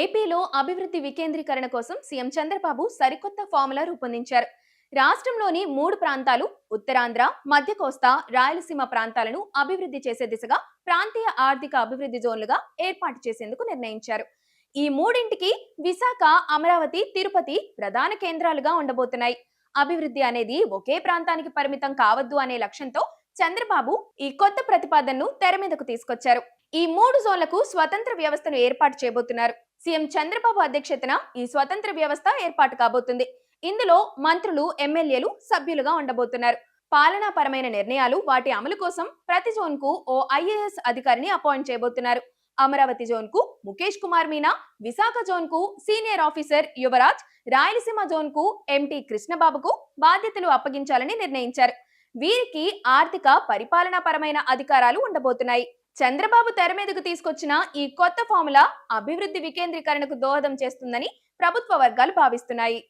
ఏపీలో అభివృద్ధి వికేంద్రీకరణ కోసం సీఎం చంద్రబాబు సరికొత్త ఫార్ములా రూపొందించారు. రాష్ట్రంలోని మూడు ప్రాంతాలు ఉత్తరాంధ్ర మధ్య కోస్తా రాయలసీమ ప్రాంతాలను అభివృద్ధి చేసే దిశగా ప్రాంతీయ ఆర్థిక అభివృద్ధి జోన్లుగా ఏర్పాటు చేసేందుకు నిర్ణయించారు. ఈ మూడింటికి విశాఖ అమరావతి తిరుపతి ప్రధాన కేంద్రాలుగా ఉండబోతున్నాయి. అభివృద్ధి అనేది ఒకే ప్రాంతానికి పరిమితం కావద్దు అనే లక్ష్యంతో చంద్రబాబు ఈ కొత్త ప్రతిపాదనను తెర మీదకు తీసుకొచ్చారు. ఈ మూడు జోన్లకు స్వతంత్ర వ్యవస్థను ఏర్పాటు చేయబోతున్నారు. సీఎం చంద్రబాబు అధ్యక్షతన ఈ స్వతంత్ర వ్యవస్థ ఏర్పాటు కాబోతుంది. ఇందులో మంత్రులు ఎమ్మెల్యేలు సభ్యులుగా ఉండబోతున్నారు. పాలనాపరమైన నిర్ణయాలు వాటి అమలు కోసం ప్రతి జోన్కు ఓ ఐఏఎస్ అధికారిని అపాయింట్ చేయబోతున్నారు. అమరావతి జోన్కు ముఖేష్ కుమార్ మీనా విశాఖ జోన్కు సీనియర్ ఆఫీసర్ యువరాజ్ రాయలసీమ జోన్కు ఎంటీ కృష్ణబాబుకు బాధ్యతలు అప్పగించాలని నిర్ణయించారు. వీరికి ఆర్థిక పరిపాలనాపరమైన అధికారాలు ఉండబోతున్నాయి. చంద్రబాబు తెర మీదకు తీసుకొచ్చిన ఈ కొత్త ఫార్ములా అభివృద్ధి వికేంద్రీకరణకు దోహదం చేస్తుందని ప్రభుత్వ వర్గాలు భావిస్తున్నాయి.